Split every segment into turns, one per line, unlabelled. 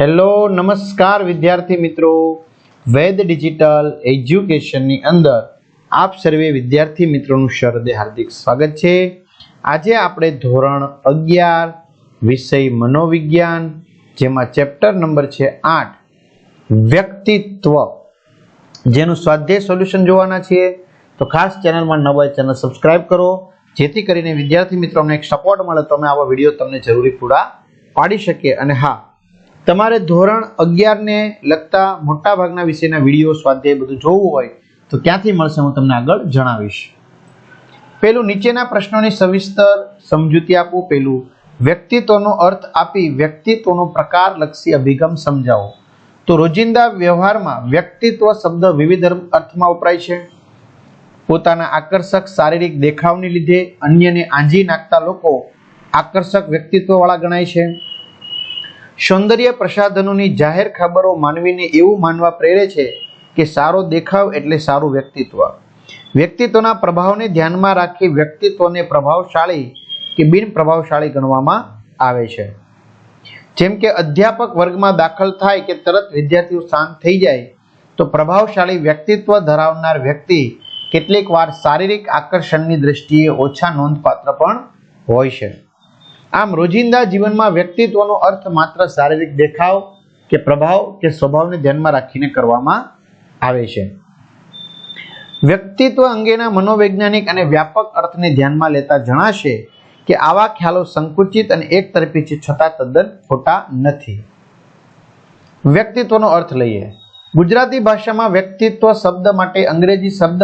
Hello, નમસ્કાર વિદ્યાર્થી મિત્રો. વેદ ડિજિટલ એજ્યુકેશનની અંદર આપ સર્વે વિદ્યાર્થી મિત્રોનું શરદે હાર્દિક સ્વાગત છે. આજે આપણે ધોરણ અગિયાર, વિષય મનોવિજ્ઞાન, જેમાં ચેપ્ટર નંબર છે આઠ, વ્યક્તિત્વ. જેનું સ્વાધ્યાય સોલ્યુશન જોવાના છીએ. તો ખાસ ચેનલમાં નવા ચેનલ સબસ્ક્રાઇબ કરો. જેથી કરીને વિદ્યાર્થી મિત્રોને એક સપોર્ટ મળે, તો અમે આવા વીડિયો તમને જરૂરી પૂરા પાડી શકીએ. અને હા તમારે ધોરણ અગિયારને લગતા મોટા ભાગના વિષયના વીડિયો સ્વાધ્યાય બધું જોવું હોય, તો ક્યાંથી મળશે હું તમને આગળ જણાવીશ. પેલું નીચેના પ્રશ્નોની સવિસ્તર સમજૂતી આપું, પેલું વ્યક્તિત્વનો અર્થ આપી વ્યક્તિત્વનો પ્રકાર લક્ષી અભિગમ સમજાવો. તો રોજિંદા વ્યવહારમાં વ્યક્તિત્વ શબ્દ વિવિધ અર્થમાં વપરાય છે. પોતાના આકર્ષક શારીરિક દેખાવને લીધે અન્યને આંજી નાખતા લોકો આકર્ષક વ્યક્તિત્વવાળા ગણાય છે. સૌંદર્ય પ્રસાધનોની જાહેર ખબરો માનવીને એવું માનવા પ્રેરે છે કે સારો દેખાવ એટલે સારું વ્યક્તિત્વ. વ્યક્તિત્વના પ્રભાવને ધ્યાનમાં રાખી વ્યક્તિત્વને પ્રભાવશાળી કે બિન પ્રભાવશાળી ગણવામાં આવે છે. જેમ કે અધ્યાપક વર્ગમાં દાખલ થાય કે તરત વિદ્યાર્થીઓ શાંત થઈ જાય, તો પ્રભાવશાળી વ્યક્તિત્વ ધરાવનાર વ્યક્તિ કેટલીક વાર શારીરિક આકર્ષણની દ્રષ્ટિએ ઓછા નોંધપાત્ર પણ હોય છે. આમ રોજિંદા જીવનમાં વ્યક્તિત્વનો અર્થ માત્ર શારીરિક દેખાવ કે પ્રભાવ કે સ્વભાવને ધ્યાનમાં રાખીને કરવામાં આવે છે. વ્યક્તિત્વ અંગેના મનોવૈજ્ઞાનિક અને વ્યાપક અર્થને ધ્યાનમાં લેતા જણાશે કે આવા ખ્યાલો સંકુચિત અને એક તરફી છે છતાં તદ્દન ખોટા નથી. વ્યક્તિત્વનો અર્થ લઈએ. ગુજરાતી ભાષામાં વ્યક્તિત્વ શબ્દ માટે અંગ્રેજી શબ્દ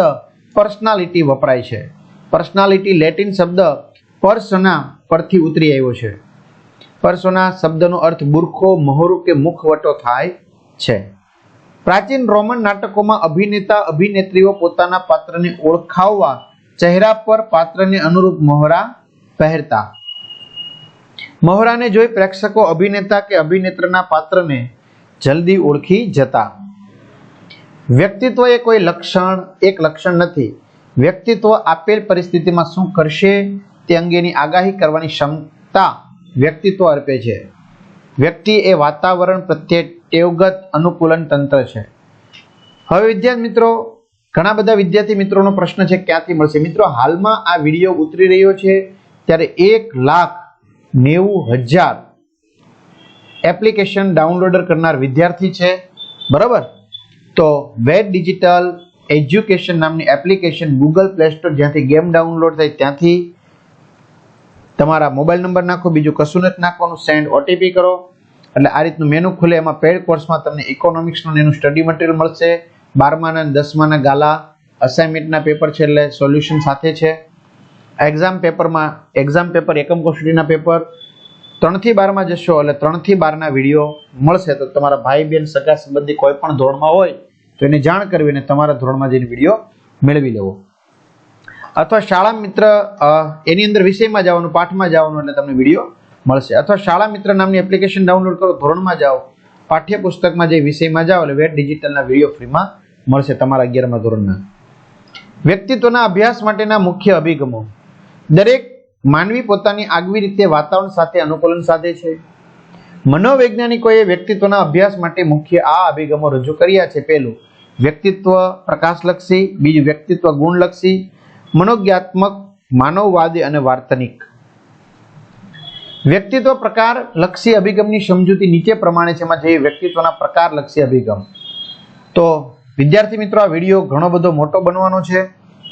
પર્સનાલિટી વપરાય છે. પર્સનાલિટી લેટિન શબ્દ પર્સના પરથી ઉતરી આવ્યો છે. પરસોના શબ્દનો અર્થ બુરખો મહોરું કે મુખવટો થાય છે. પ્રાચીન રોમન નાટકોમાં અભિનેતા, અભિનેત્રીઓ પોતાના પાત્રને ઓળખાવવા, ચહેરા પર પાત્રને અનુરૂપ મહોરા પહેરતા. મહોરાને જોઈ પ્રેક્ષકો, અભિનેતા કે અભિનેત્રના પાત્રને જલ્દી ઓળખી જતા. વ્યક્તિત્વ એ કોઈ લક્ષણ, એક લક્ષણ નથી. વ્યક્તિત્વ આપેલ પરિસ્થિતિમાં શું કરશે? તે અંગેની આગાહી કરવાની ક્ષમતા વ્યક્તિત્વ અર્પે છે. વ્યક્તિ એ વાતાવરણ પ્રત્યે ટેવગત અનુકૂલન તંત્ર છે. હવે વિદ્યાર્થી મિત્રો, ઘણા બધા વિદ્યાર્થી મિત્રોનો પ્રશ્ન છે, ક્યાંથી મળશે? મિત્રો, હાલમાં આ વીડિયો ઉતરી રહ્યો છે, ત્યારે એક લાખ નેવું હજાર એપ્લિકેશન ડાઉનલોડર કરનાર વિદ્યાર્થી છે. બરાબર? તો વેદ ડિજિટલ એજ્યુકેશન નામની એપ્લિકેશન ગૂગલ પ્લે સ્ટોર જ્યાંથી ગેમ ડાઉનલોડ થાય ત્યાંથી તમારા મોબાઈલ નંબર નાખો, બીજું કશું નથી નાખવાનું. સેન્ડ ઓટીપી કરો. એટલે આ રીતનું મેનુ ખુલે. એમાં પેડ કોર્સમાં તમને ઇકોનોમિક્સનું એનું સ્ટડી મટીરિયલ મળશે. બારમાના દસમાના ગાલા અસાઇનમેન્ટના પેપર છે એટલે સોલ્યુશન સાથે છે. એક્ઝામ પેપરમાં એક્ઝામ પેપર એકમ કસોટીના પેપર ત્રણથી બારમાં જશો એટલે ત્રણથી બારના વીડિયો મળશે. તો તમારા ભાઈ બહેન, સગા સંબંધી કોઈ પણ ધોરણમાં હોય તો એને જાણ કરવી અને તમારા ધોરણમાં જઈને વીડિયો મેળવી લેવો. અથવા શાળા મિત્ર એની અંદર વિષયમાં જવાનું પાઠમાં જવાનું એટલે તમને વીડિયો મળશે. અથવા શાળા મિત્ર નામની એપ્લિકેશન ડાઉનલોડ કરો, ધોરણમાં જાઓ, પાઠ્યપુસ્તકમાં જે વિષયમાં જાઓ એટલે વેટ ડિજિટલના વીડિયો ફ્રીમાં મળશે તમારા અગિયારમા ધોરણના. વ્યક્તિત્વના અભ્યાસ માટેના મુખ્ય અભિગમો. દરેક માનવી પોતાની આગવી રીતે વાતાવરણ સાથે અનુકૂલન સાધે છે. મનોવૈજ્ઞાનિકોએ વ્યક્તિત્વના અભ્યાસ માટે મુખ્ય આ અભિગમો રજૂ કર્યા છે. પહેલું, વ્યક્તિત્વ પ્રકાશલક્ષી, બીજું વ્યક્તિત્વ ગુણલક્ષી મનોજ્ઞાત્મક, માનવવાદી અને વાર્તનિક. વ્યક્તિત્વ પ્રકાર લક્ષી અભિગમની સમજૂતી નીચે પ્રમાણે છે. એમાં જે વ્યક્તિત્વના પ્રકાર લક્ષી અભિગમ. તો વિદ્યાર્થી મિત્રો, આ વીડિયો ઘણો બધો મોટો બનવાનો છે.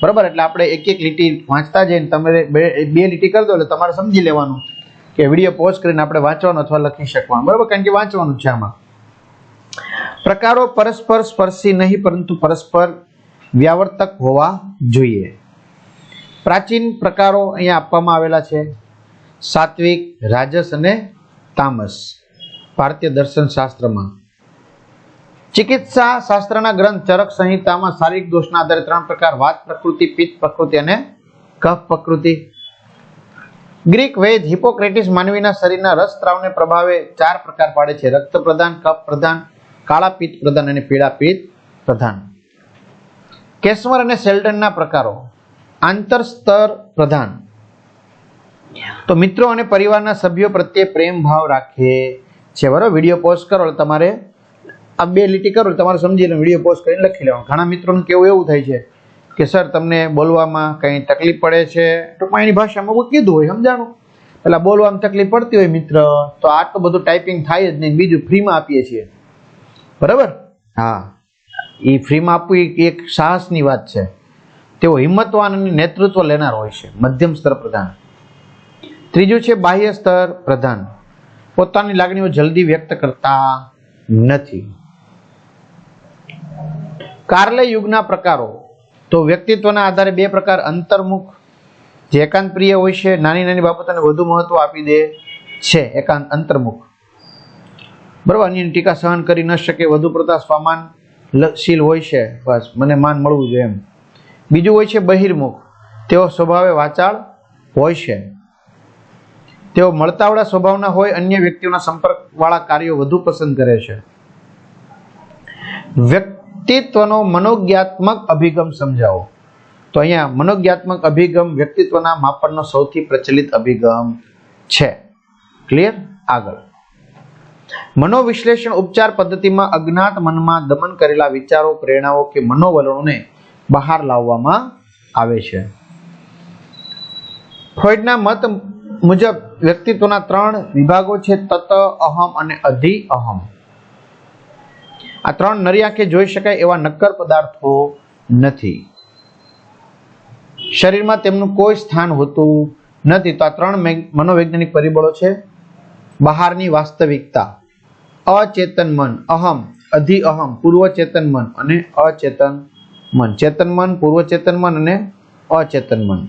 બરાબર? એટલે આપણે એક એક લીટી વાંચતા જઈને તમે બે લીટી કરી દો એટલે તમારે સમજી લેવાનું કે વીડિયો પોઝ કરીને આપણે વાંચવાનું અથવા લખી શકવાનું. બરાબર? કારણ કે વાંચવાનું છે આમાં. પ્રકારો પરસ્પર સ્પર્શી નહીં, પરંતુ પરસ્પર વ્યાવર્તક હોવા જોઈએ. પ્રાચીન પ્રકારો અહીંયા આપવામાં આવેલા છે. સાત્વિક, રાજસ અને તામસ, ભારતીય દર્શન શાસ્ત્રમાં. ચિકિત્સા શાસ્ત્રના ગ્રંથ, ચરક સંહિતામાં શારીરિક દોષના આધારે ત્રણ પ્રકાર, વાત પ્રકૃતિ, પિત્ત પ્રકૃતિ અને કફ પ્રકૃતિ. ગ્રીક વેદ, હિપોક્રેટિસ માનવીના શરીરના રસસ્ત્રાવને પ્રભાવે ચાર પ્રકાર પાડે છે. રક્ત પ્રધાન કફ પ્રધાન કાળા પિત્ત પ્રધાન અને પીળા પિત્ત પ્રધાન કેસમર અને સેલ્ડનના પ્રકારો. આંતર સ્તર પ્રધાન. તો મિત્રો અને પરિવારના સભ્યો પ્રત્યે પ્રેમ ભાવ રાખે છે. બરાબર વીડિયો પોસ્ટ કરો તમારે આ બે લીટી કરો તમારે તમારે સમજીને વીડિયો પોસ્ટ કરીને લખી લેવાનું. ઘણા મિત્રોને કેવું એવું થાય છે કે, સર, તમને બોલવામાં કંઈ તકલીફ પડે છે? ટૂંકમાં એની ભાષામાં કીધું હોય, સમજાણું. એટલે બોલવામાં તકલીફ પડતી હોય મિત્ર, તો આટલું બધું ટાઈપિંગ થાય જ નહીં. બીજું ફ્રીમાં આપીએ છીએ. બરાબર? હા. એ ફ્રીમાં આપવું એક સાહસની વાત છે. તેઓ હિંમતવાન અને નેતૃત્વ લેનાર હોય છે. મધ્યમ સ્તર પ્રધાન. ત્રીજું છે બાહ્ય સ્તર પ્રધાન. પોતાની લાગણીઓ જલ્દી વ્યક્ત કરતા નથી. કાર્લે યુગના પ્રકારો. તો વ્યક્તિત્વના આધારે બે પ્રકાર. અંતર્મુખ, જે એકાંત પ્રિય હોય છે, નાની નાની બાબતોને વધુ મહત્વ આપી દે છે. એકાંત, અંતર્મુખ. બરાબર? અન્યની ટીકા સહન કરી ન શકે. વધુ પડતા સ્વામાનશીલ હોય છે. બસ, મને માન મળવું જોઈએ એમ. બીજું હોય છે બહિર્મુખ. તેઓ સ્વભાવે વાચાળ હોય છે. તેઓ મળતાવડા સ્વભાવના હોય, અન્ય વ્યક્તિઓના સંપર્કવાળા કાર્યો વધુ પસંદ કરે છે. વ્યક્તિત્વનો મનોજ્ઞાત્મક અભિગમ સમજાવો. તો અહીંયા મનોજ્ઞાત્મક અભિગમ વ્યક્તિત્વના માપનનો સૌથી પ્રચલિત અભિગમ છે. ક્લિયર? આગળ. મનોવિશ્લેષણ ઉપચાર પદ્ધતિમાં અજ્ઞાત મનમાં દમન કરેલા વિચારો, પ્રેરણાઓ કે મનોવલણોને બહાર લાવવામાં આવે છે. ફ્રોઈડના મત મુજબ વ્યક્તિત્વના ત્રણ વિભાગો છે તત અહમ અને અધિ અહમ. આ ત્રણ નરિયાકે જોઈ શકાય એવા નક્કર પદાર્થો નથી. શરીરમાં તેમનું કોઈ સ્થાન હોતું નથી. તો આ ત્રણ મનોવૈજ્ઞાનિક પરિબળો છે, બહારની વાસ્તવિકતા, અચેતન મન, અહમ, અધિ અહમ પૂર્વ ચેતન મન અને અચેતન મન. ચેતન મન, પૂર્વ ચેતન મન અને અચેતન મન.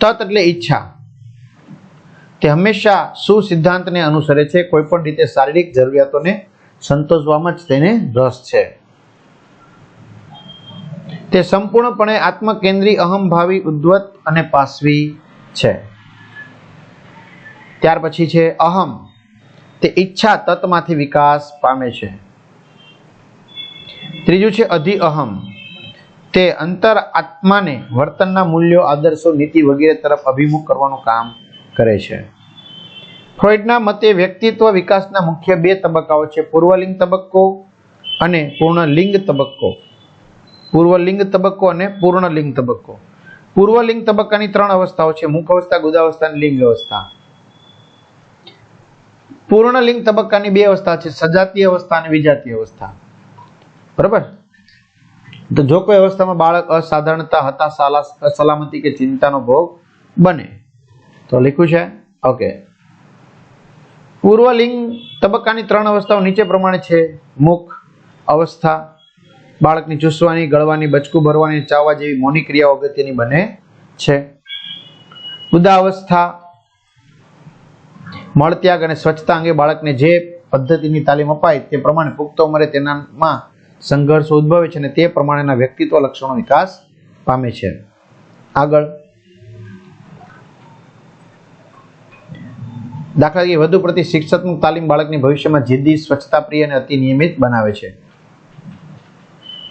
તત એટલે ઈચ્છા. તે હંમેશા શું સિદ્ધાંતને અનુસરે છે. કોઈ પણ રીતે શારીરિક જરૂરિયાતોને સંતોષવામાં જ તેને રસ છે. તે સંપૂર્ણપણે આત્મકેન્દ્રી અહમભાવી ઉદ્વત અને પાસવી છે. ત્યાર પછી છે અહમ. તે ઈચ્છા તત્માંથી વિકાસ પામે છે. ત્રીજું છે અધિ અહમ. તે અંતર આત્માને વર્તનના મૂલ્યો, આદર્શો, નીતિ વગેરે તરફ અભિમુખ કરવાનું કામ કરે છે. ફ્રોઇડના મતે વ્યક્તિત્વ વિકાસના મુખ્ય બે તબક્કાઓ છે. પૂર્વલિંગ તબક્કો અને પૂર્ણલિંગ તબક્કો. પૂર્વલિંગ તબક્કો અને પૂર્ણલિંગ તબક્કો. પૂર્વલિંગ તબક્કાની ત્રણ અવસ્થાઓ છે. મુખ અવસ્થા, ગુદાવસ્થા અને લિંગ અવસ્થા. પૂર્ણલિંગ તબક્કાની બે અવસ્થા છે. સજાતીય અવસ્થા અને વિજાતીય અવસ્થા. બરાબર? તો જો કોઈ અવસ્થામાં બાળક અસાધારણતા હતા સલામતી કે ચિંતાનો ભોગ બને, તો લખ્યું છે ઓકે પૂર્વલિંગ તબક્કાની ત્રણ અવસ્થાઓ નીચે પ્રમાણે છે. મુખ, અવસ્થા, બાળકની ચૂસવાની, ગળવાની, બચકું ભરવાની, ચાવવા જેવી મૌની ક્રિયાઓ અગત્યની બને છે. ઉદાવસ્થા, મળત્યાગ અને સ્વચ્છતા અંગે બાળકને જે પદ્ધતિની તાલીમ અપાય તે પ્રમાણે પુખ્ત ઉંમરે તેનામાં સંઘર્ષ ઉદ્ભવે છે અને તે પ્રમાણેના વ્યક્તિત્વ લક્ષણો વિકાસ પામે છે. આગળ. દાખલા તરીકે વધુ પ્રતિ શિક્ષકનું તાલીમ બાળકની ભવિષ્યમાં જિદ્દી, સ્વચ્છતા, પ્રિય અને અતિ નિયમિત બનાવે છે.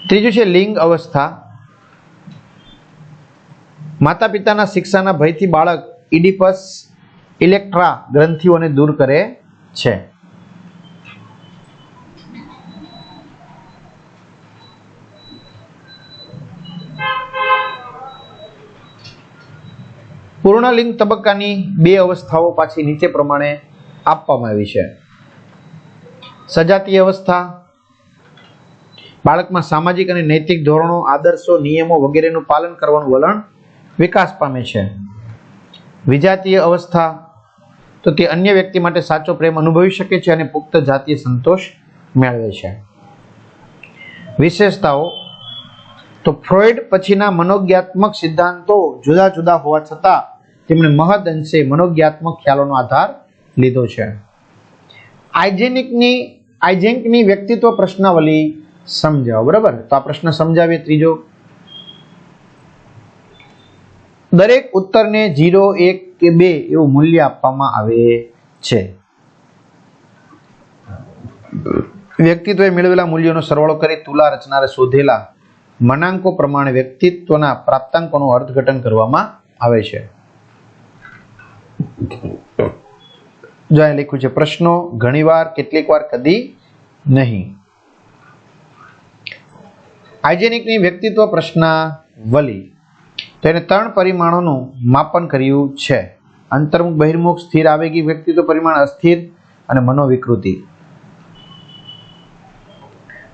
ત્રીજું છે લિંગ અવસ્થા. માતા પિતાના શિક્ષાના ભયથી બાળક ઇડિપસ, ઇલેક્ટ્રા ગ્રંથિઓને દૂર કરે છે. પૂર્ણલિંગ તબક્કાની બે અવસ્થાઓ પાછી નીચે પ્રમાણે આપવામાં આવી છે. સજાતીય અવસ્થા, બાળકમાં સામાજિક અને નૈતિક ધોરણો, આદર્શો, નિયમો વગેરેનું પાલન કરવાનું વલણ વિકાસ પામે છે. વિજાતીય અવસ્થા, તો તે અન્ય વ્યક્તિ માટે સાચો પ્રેમ અનુભવી શકે છે અને પુખ્ત જાતીય સંતોષ મેળવે છે. વિશેષતાઓ, તો ફ્રોઇડ પછીના મનોજ્ઞાત્મક સિદ્ધાંતો જુદા જુદા હોવા છતાં તેમણે મહદ અંશે મનોજ્ઞાત્મક ખ્યાલોનો આધાર લીધો છે. આઇજેનિકની આઇજેન્કની વ્યક્તિત્વ પ્રશ્નાવલી સમજાવો, બરાબર? તો આ પ્રશ્ન સમજાવીએ ત્રીજો. દરેક ઉત્તરને જીરો એક કે બે એવું મૂલ્ય આપવામાં આવે છે. વ્યક્તિત્વે મેળવેલા મૂલ્યોનો સરવાળો કરી તુલા રચનારે શોધેલા મનાંકો પ્રમાણે વ્યક્તિત્વના પ્રાપ્તાંકોનું અર્થઘટન કરવામાં આવે છે. જો અહીં લખ્યું છે, પ્રશ્નો ઘણીવાર કેટલીક કદી નહીં. હાઇજેનિકની વ્યક્તિત્વ પ્રશ્નાવલી. તો ત્રણ પરિમાણોનું માપન કર્યું છે. અંતર્મુખ, બહિર્મુખ, સ્થિર, આવેગી વ્યક્તિત્વ પરિમાણ, અસ્થિર અને મનોવિકૃતિ.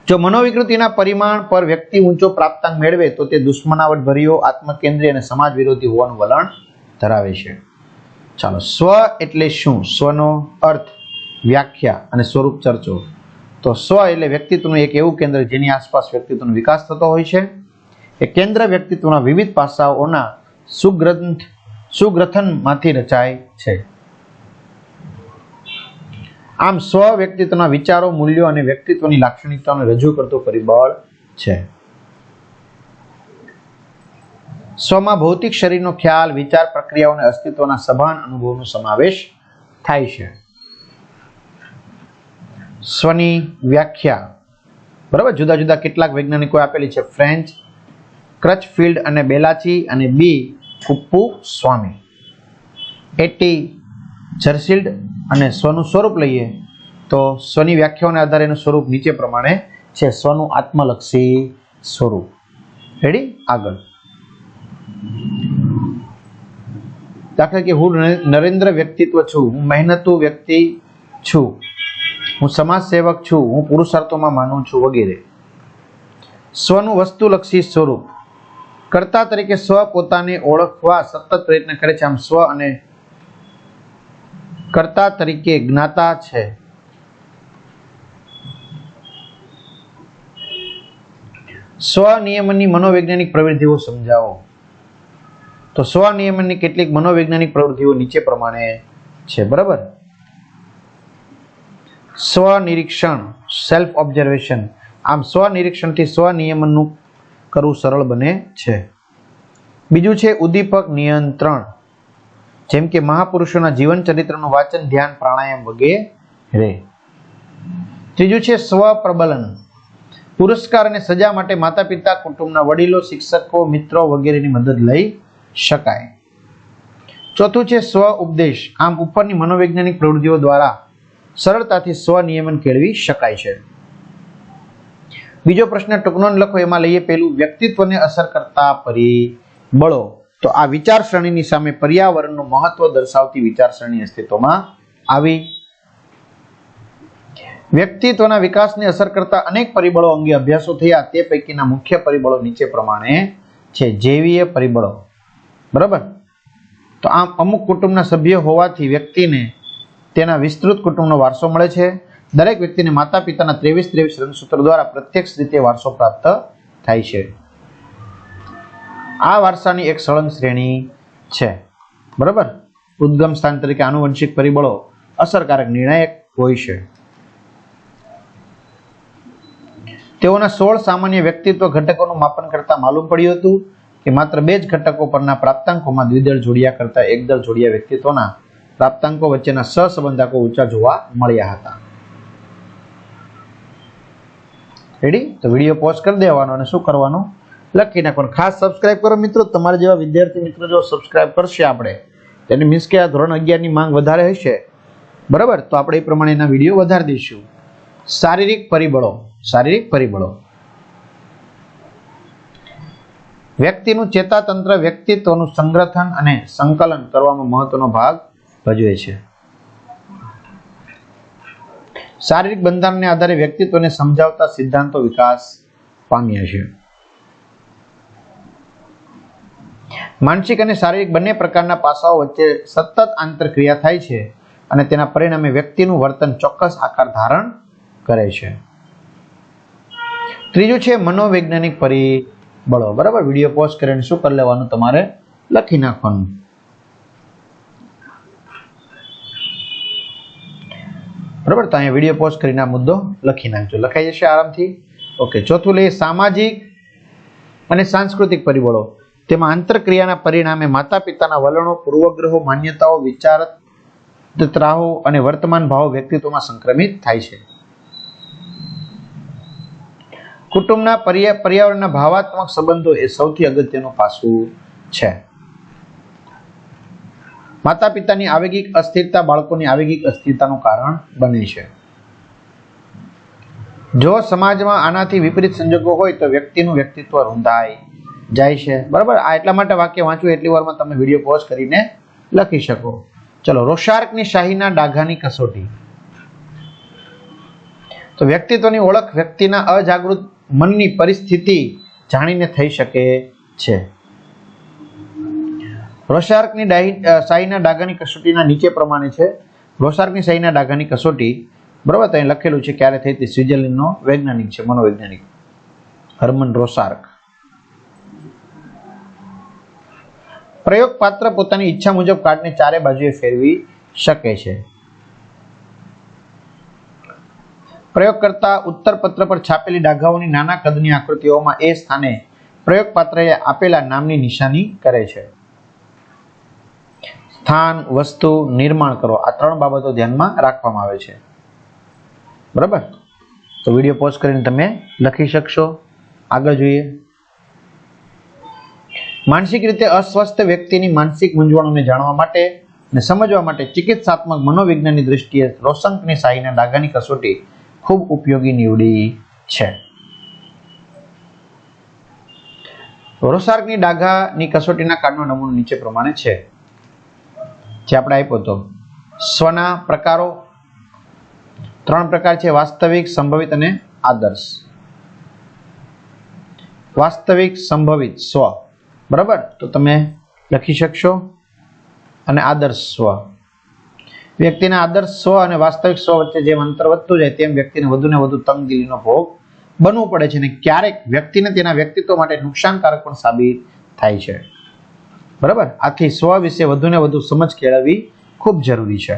જો મનોવિકૃતિના પરિમાણ પર વ્યક્તિ ઊંચો પ્રાપ્તાંક મેળવે, તો તે દુશ્મનાવટ ભર્યો આત્મકેન્દ્રી અને સમાજ વિરોધી હોવાનું વલણ ધરાવે છે. ચાલો, સ્વ એટલે શું? સ્વનો અર્થ વ્યાખ્યા અને સ્વરૂપ ચર્ચો. તો સ્વ એટલે વ્યક્તિત્વનું એક એવું કેન્દ્ર જેની આસપાસ વ્યક્તિત્વનો વિકાસ થતો હોય છે. એ કેન્દ્ર વ્યક્તિત્વના વિવિધ પાસાઓના સુગ્રંથ, સુગ્રથનમાંથી રચાય છે. આમ સ્વ વ્યક્તિત્વના વિચારો, મૂલ્યો અને વ્યક્તિત્વની લાક્ષણિકતાઓને રજૂ કરતું પરિબળ છે. સ્વમાં ભૌતિક શરીરનો ખ્યાલ, વિચાર, પ્રક્રિયાઓ અને અસ્તિત્વના સભાન અનુભવનો સમાવેશ થાય છે. સ્વની વ્યાખ્યા. બરાબર? જુદા જુદા કેટલાક વૈજ્ઞાનિકો આપેલી છે. ફ્રેન્ચ, ક્રચફિલ્ડ અને બેલાચી અને બી, કુપ્પુ સ્વામી. એટી, જર્સિલ્ડ અને સ્વનું સ્વરૂપ લઈએ તો સ્વની વ્યાખ્યાઓને આધારે એનું સ્વરૂપ નીચે પ્રમાણે છે. સ્વનું આત્મલક્ષી સ્વરૂપ. રેડી આગળ. દાખલા કે હું નરેન્દ્ર વ્યક્તિત્વ છું, હું મહેનતુ વ્યક્તિ છું, હું સમાજ સેવક છું, હું પુરુષાર્થોમાં માનું છું વગેરે. સ્વનું વસ્તુલક્ષી સ્વરૂપ. કર્તા તરીકે સ્વ પોતાને ઓળખવા સતત પ્રયત્ન કરે છે. આમ સ્વ અને કર્તા તરીકે જ્ઞાતા છે. સ્વનિયમનની મનોવૈજ્ઞાનિક પ્રવૃત્તિઓ સમજાવો. તો સ્વનિયમનની કેટલીક મનોવૈજ્ઞાનિક પ્રવૃત્તિઓ નીચે પ્રમાણે છે, બરાબર? સ્વનિરીક્ષણ સેલ્ફ ઓબ્ઝર્વેશન આમ સ્વનિરીક્ષણથી સ્વનિયમનનું કરવું સરળ બને છે. બીજું છે ઉદ્દીપક નિયંત્રણ. જેમ કે મહાપુરુષોના જીવન ચરિત્રનું વાંચન, ધ્યાન, પ્રાણાયામ વગેરે. ત્રીજું છે સ્વપ્રબલન. પુરસ્કાર અને સજા માટે માતા પિતા કુટુંબના વડીલો, શિક્ષકો, મિત્રો વગેરેની મદદ લઈ શકાય. ચોથું છે સ્વ ઉપદેશ. આમ ઉપરની મનોવૈજ્ઞાનિક પ્રવૃત્તિઓ દ્વારા સરળતાથી સ્વનિયમન કેળવી શકાય છે. બીજો પ્રશ્ન ટૂંકનો લખો, એમાં લઈએ પેલું વ્યક્તિત્વને અસર કરતા પરિબળો તો આ વિચારસરણીની સામે પર્યાવરણનું મહત્વ દર્શાવતી વિચારસરણી અસ્તિત્વમાં આવી. વ્યક્તિત્વના વિકાસને અસર કરતા અનેક પરિબળો અંગે અભ્યાસો થયા. તે પૈકીના મુખ્ય પરિબળો નીચે પ્રમાણે છે. જૈવીય પરિબળો. બરાબર? તો આમ અમુક કુટુંબના સભ્ય હોવાથી વ્યક્તિને તેના વિસ્તૃત કુટુંબનો વારસો મળે છે. દરેક વ્યક્તિને માતા પિતાના ત્રેવીસ ત્રેવીસ રંગસૂત્ર દ્વારા પ્રત્યક્ષ રીતે વારસો પ્રાપ્ત થાય છે. આ વારસાની એક સળંગ શ્રેણી છે. બરાબર? ઉદ્ગમ સ્થાન તરીકે આનુવંશિક પરિબળો અસરકારક નિર્ણાયક હોય છે. તેઓના સોળ સામાન્ય વ્યક્તિત્વ ઘટકોનું માપન કરતા માલુમ પડ્યું હતું. કે માત્ર બે જ ઘટકો પરના પ્રાપ્તાંકોમાં દ્વિદળ જોડિયા કરતા એકદળ જોડિયા વ્યક્તિત્વના પ્રાપ્તાંકો વચ્ચેના સહસંબંધકો ઊંચા જોવા મળ્યા હતા. રેડી તો વીડિયો પોઝ કરી દેવાનો અને શું કરવાનું? લખી નાખવાનું ખાસ સબસ્ક્રાઇબ કરો મિત્રો. તમારા જેવા વિદ્યાર્થી મિત્રો જો સબસ્ક્રાઇબ કરશે આપણે તેને મીન્સ કે આ ધોરણ અગિયારની માંગ વધારે હશે. બરાબર? તો આપણે એ પ્રમાણે એના વીડિયો વધારી દઈશું. શારીરિક પરિબળો. શારીરિક પરિબળો. વ્યક્તિનું ચેતાતંત્ર, વ્યક્તિત્વનું સંગ્રથન અને સંકલન કરવામાં મહત્વનો ભાગ ભજવે છે. શારીરિક બંધારણને આધારે વ્યક્તિત્વને સમજાવતા સિદ્ધાંતો વિકાસ પામ્યા છે. માનસિક અને શારીરિક બંને પ્રકારના પાસાઓ વચ્ચે સતત આંતરક્રિયા થાય છે અને તેના પરિણામે વ્યક્તિનું વર્તન ચોક્કસ આકાર ધારણ કરે છે. ત્રીજું છે મનોવૈજ્ઞાનિક પરિબળો બરાબર? વીડિયો પોઝ કરીને શું કરી લેવાનું? તમારે લખી નાખવાનું. બરાબર? તો અહીંયા વીડિયો પોઝ કરીને આ મુદ્દો લખી નાખજો. લખાઈ જશે આરામથી? ઓકે. ચોથું લઈએ સામાજિક અને સાંસ્કૃતિક પરિબળો. તેમાં આંતરક્રિયાના પરિણામે માતા પિતાના વલણો, પૂર્વગ્રહો, માન્યતાઓ વિચારધારાઓ અને વર્તમાન ભાવો વ્યક્તિત્વમાં સંક્રમિત થાય છે. કુટુંબના પર્યા- પર્યાવરણના ભાવાત્મક સંબંધો એ સૌથી અગત્યનું પાસું છે. માતા પિતાની આવેગિક અસ્થિરતા બાળકોની આવેગિક અસ્થિરતાનું કારણ બને છે. જો સમાજમાં આનાથી વિપરીત સંજોગો હોય તો વ્યક્તિનું વ્યક્તિત્વ રૂંધાઈ જાય છે. બરાબર? આ એટલા માટે વાક્ય વાંચવું એટલી વારમાં તમે વીડિયો પોઝ કરીને લખી શકો. ચલો રોશાર્કની શાહીના ડાઘાની કસોટી. તો વ્યક્તિત્વની ઓળખ વ્યક્તિના અજાગૃત મનની પરિસ્થિતિ જાણીને થઈ શકે છે. રોશાર્કની ડાહી અ, ડાઘાની કસોટીના નીચે પ્રમાણે છે. રોશાર્કની સાઈના ડાઘાની કસોટી બરાબર તો લખેલું છે ક્યારે થઈ તે સ્વિટરલેન્ડનો વૈજ્ઞાનિક છે મનોવૈજ્ઞાનિક. Hermann Rorschach. પ્રયોગ પાત્ર પોતાની ઈચ્છા મુજબ કાર્ડને ચારે બાજુએ ફેરવી શકે છે. પ્રયોગ કરતા ઉત્તર પત્ર પર છાપેલી ડાઘાઓની નાના કદની આકૃતિઓમાં એ સ્થાને પ્રયોગ પાત્રએ આપેલા નામની નિશાની કરે છે. સ્થાન, વસ્તુ નિર્માણ કરો. આ ત્રણ બાબતો ધ્યાનમાં રાખવામાં આવે છે. બરાબર? તો વીડિયો પોઝ કરીને તમે લખી શકશો. આગળ જોઈએ. માનસિક રીતે અસ્વસ્થ વ્યક્તિની માનસિક મૂંઝવણોને જાણવા માટે અને સમજવા માટે ચિકિત્સાત્મક મનોવિજ્ઞાનની દ્રષ્ટિએ રોશંકની સાહીના ડાઘાની કસોટી ખૂબ ઉપયોગી નીવડી છે. રોસાર્કની ડાઘાની કસોટીના કાર્ડનો નમૂનો નીચે પ્રમાણે છે. જે આપણે આપ્યો હતો. સ્વના પ્રકારો. ત્રણ પ્રકાર છે, વાસ્તવિક, સંભવિત અને આદર્શ. વાસ્તવિક, સંભવિત, સ્વ. બરાબર? તો તમે લખી શકશો. અને આદર્શ સ્વ. વ્યક્તિના આદર્શ સ્વ અને વાસ્તવિક સ્વ વચ્ચે જેમ અંતર વધતું જાય તેમ વ્યક્તિને વધુને વધુ તંગદિલીનો ભોગ બનવું પડે છે અને ક્યારેક વ્યક્તિને તેના વ્યક્તિત્વ માટે નુકસાનકારક પણ સાબિત થાય છે. બરાબર? આથી સ્વ વિશે વધુને વધુ સમજ કેળવવી ખૂબ જરૂરી છે.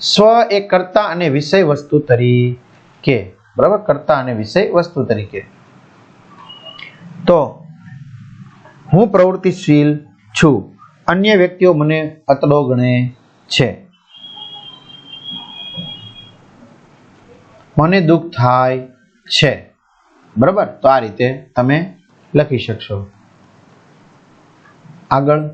સ્વ એ કર્તા અને વિષય વસ્તુ તરીકે. બરાબર? કર્તા અને વિષય વસ્તુ તરીકે. તો હું પ્રવૃત્તિશીલ છું. અન્ય વ્યક્તિઓ મને અતડો ગણે છે. મને દુઃખ થાય છે. બરાબર? તો આ રીતે તમે લખી શકશો. આગળ.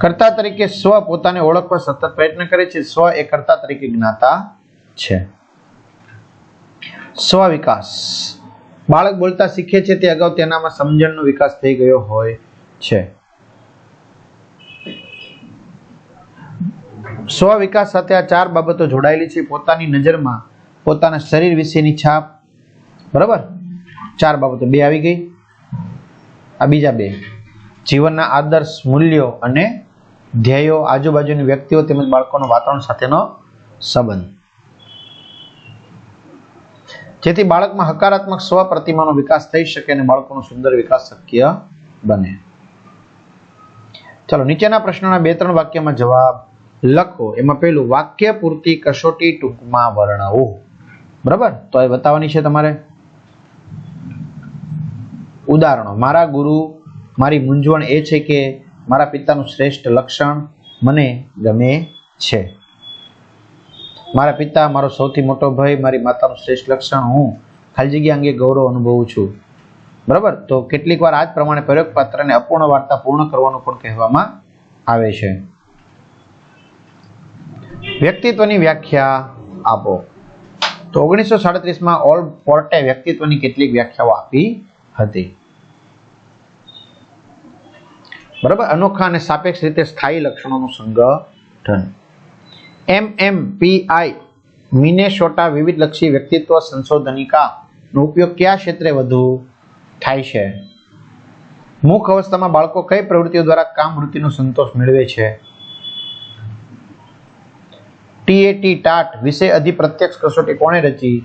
કર્તા તરીકે સ્વ પોતાને ઓળખવા સતત પ્રયત્ન કરે છે. સ્વ એ કર્તા તરીકે જ્ઞાતા છે. સ્વ વિકાસ. બાળક બોલતા શીખે છે તે અગાઉ તેનામાં સમજણનો વિકાસ થઈ ગયો હોય છે. સ્વ વિકાસ સાથે આ ચાર બાબતો જોડાયેલી છે. પોતાની નજરમાં પોતાના શરીર વિશેની છાપ. બરાબર? ચાર બાબતો. બે આવી ગઈ. આ બીજા બે. જીવનના આદર્શ મૂલ્યો અને ધ્યેયો આજુબાજુની વ્યક્તિઓ તેમજ બાળકોનો વાતાવરણ સાથેનો સંબંધ. જેથી બાળકમાં હકારાત્મક સ્વ પ્રતિમાનો વિકાસ થઈ શકે અને બાળકોનો સુંદર વિકાસ શક્ય બને. ચલો, નીચેના પ્રશ્નોના બે ત્રણ વાક્યમાં જવાબ લખો. એમાં પહેલું વાક્ય પૂરતી કસોટી ટૂંકમાં વર્ણવો. બરાબર? તો એ બતાવવાની છે તમારે? ઉદાહરણો. મારા ગુરુ, મારી મૂંઝવણ એ છે કે મારા પિતાનું શ્રેષ્ઠ લક્ષણ મને ગમે છે. મારા પિતા મારો સૌથી મોટો ભય, મારી માતાનું શ્રેષ્ઠ લક્ષણ હું ખાલી જગ્યા અંગે ગૌરવ અનુભવું છું. બરાબર? તો કેટલીક વાર આ જ પ્રમાણે પ્રયોગ પાત્રને અપૂર્ણ વાર્તા પૂર્ણ કરવાનું પણ કહેવામાં આવે છે. વ્યક્તિત્વની વ્યાખ્યા આપો. તો ઓગણીસો સાડત્રીસમાં ઓલ પોર્ટે વ્યક્તિત્વની કેટલીક વ્યાખ્યાઓ આપી હતી. બરાબર? અનોખા અને સાપેક્ષ રીતે સ્થાયી લક્ષણોનું સંગઠન. એમ એમ પી આઈ મિનેસોટા વિવિધલક્ષી વ્યક્તિત્વ સંશોધનિકાનો ઉપયોગ કયા ક્ષેત્રે વધુ થાય છે? મુખ અવસ્થામાં બાળકો કઈ પ્રવૃત્તિઓ દ્વારા કામ વૃત્તિનો સંતોષ મેળવે છે? ટીએટી ટાટ વિષય અધિપ્રત્યક્ષ કસોટી કોણે રચી?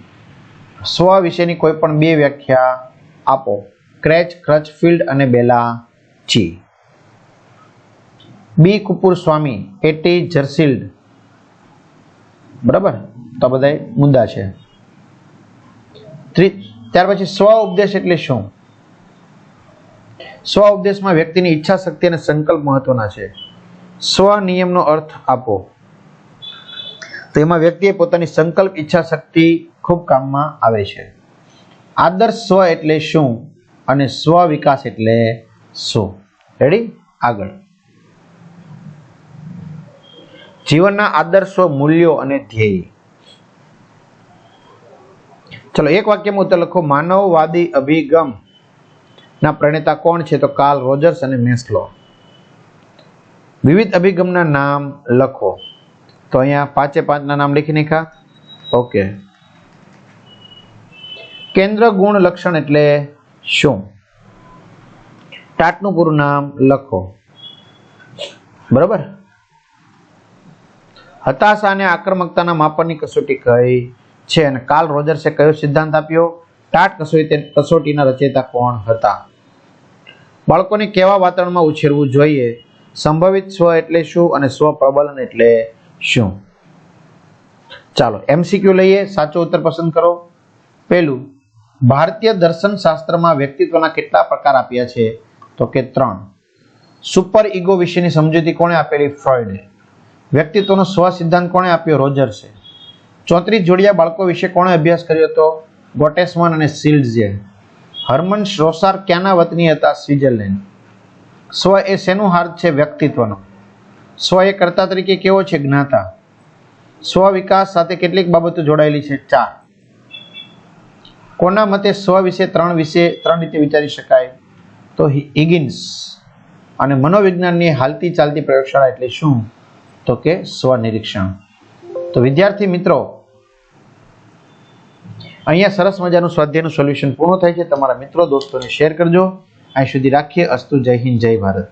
સ્વ વિશેની કોઈ પણ બે વ્યાખ્યા આપો. ક્રેચ ક્રચફિલ્ડ અને બેલા ચી બી કુપુર સ્વામી એટી જર્સિલ્ડ. બરાબર? તો બધા મુદ્દા છે. ત્યાર પછી સ્વ ઉપદેશ એટલે શું? સ્વ ઉપદેશમાં વ્યક્તિની ઈચ્છા, શક્તિ અને સંકલ્પ મહત્વના છે. સ્વ નિયમનો અર્થ આપો. તો એમાં વ્યક્તિએ પોતાની સંકલ્પ ઈચ્છા શક્તિ ખૂબ કામમાં આવે છે. આદર્શ સ્વ એટલે શું અને સ્વ વિકાસ એટલે શું? રેડી આગળ. જીવનના આદર્શો મૂલ્યો અને ધ્યેય. ચલો, એક વાક્યમાં ઉત્તર લખો. માનવવાદી અભિગમ ના પ્રણેતા કોણ છે? તો કાર્લ રોજર્સ અને મેસ્લો વિવિધ અભિગમના નામ લખો. તો અહીંયા પાંચે પાંચના નામ લખી નાખ્યા. ઓકે કેન્દ્ર ગુણ લક્ષણ એટલે શું? ટાટનું પૂરું નામ લખો. બરોબર? હતાશા અને આક્રમકતાના માપનની કસોટી કઈ છે અને કાલ રોજર્સે કયો સિદ્ધાંત આપ્યો? ટાટ કસોટી કસોટીના રચયિતા કોણ હતા? બાળકોને કેવા વાતાવરણમાં ઉછેરવું જોઈએ? સંભવિત સ્વ એટલે શું અને સ્વ પ્રબલન એટલે શું? ચાલો એમસીક્યુ લઈએ, સાચો ઉત્તર પસંદ કરો. પહેલું, ભારતીય દર્શન શાસ્ત્રમાં વ્યક્તિત્વના કેટલા પ્રકાર આપ્યા છે? તો કે ત્રણ, સુપર ઇગો વિશેની સમજૂતી કોણે આપેલી? ફ્રોઈડે. વ્યક્તિત્વનો સ્વ સિદ્ધાંત કોણે આપ્યો? રોજર્સે. ચોત્રીસ જોડિયા બાળકો વિશે કોણે અભ્યાસ કર્યો હતો? ગોટેસમન અને સિલ્ઝે હર્મન શ્રોસાર ક્યાંના વતની હતા? સ્વિટ્ઝરલેન્ડ. સ્વ એ શેનું હાર્દ છે? વ્યક્તિત્વનો. સ્વ એ કર્તા તરીકે કેવો છે જ્ઞાતા? સ્વ વિકાસ સાથે કેટલીક બાબતો જોડાયેલી છે? ચાર. કોના મતે સ્વ વિશે ત્રણ વિશે ત્રણ રીતે વિચારી શકાય? તો હિગિન્સ. અને મનોવિજ્ઞાનની હાલતી ચાલતી પ્રયોગશાળા એટલે શું? તો કે સ્વ નિરીક્ષણ તો વિદ્યાર્થી મિત્રો, અહીંયા સરસ મજાનું સ્વાધ્યાયનું સોલ્યુશન પૂર્ણ થાય છે. તમારા મિત્રો, દોસ્તોને શેર કરજો. અહીં સુધી રાખીએ. અસ્તુ જય હિન્દ, જય ભારત.